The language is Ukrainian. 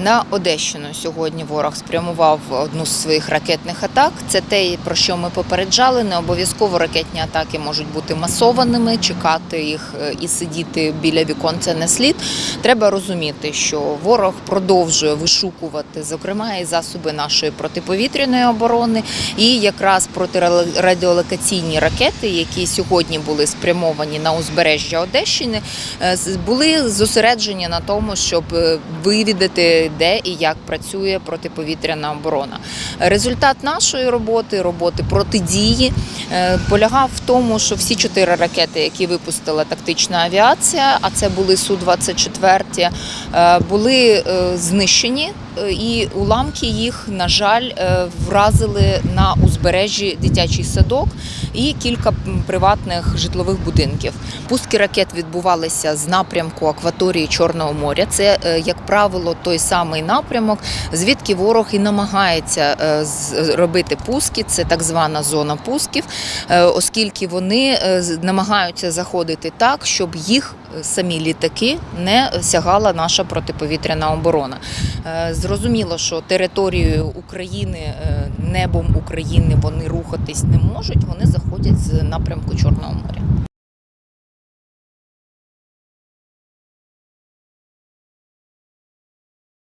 На Одещину сьогодні ворог спрямував одну з своїх ракетних атак. Це те, про що ми попереджали. Не обов'язково ракетні атаки можуть бути масованими. Чекати їх е, і сидіти біля вікон це не слід. Треба розуміти, що ворог продовжує вишукувати, зокрема, і засоби нашої протиповітряної оборони, і якраз протирадіолокаційні ракети, які сьогодні були спрямовані на узбережжя Одещини, е, були зосереджені на тому, щоб е, де і як працює протиповітряна оборона. Результат нашої роботи, роботи протидії, е, полягав в тому, що всі чотири ракети, які випустила тактична авіація, а це були Су-24, е, були е, знищені. Е, І уламки їх, на жаль, е, вразили на узбережжі дитячий садок і кілька приватних житлових будинків. Пустки ракет відбувалися з напрямку акваторії Чорного моря. Це, е, як правило, той самий напрямок, звідки ворог і намагається робити пуски. Це так звана зона пусків, оскільки вони намагаються заходити так, щоб їх самі літаки не сягала наша протиповітряна оборона. Е, Зрозуміло, що територією України, е, небом України вони рухатись не можуть. Вони заходять з напрямку Чорного моря.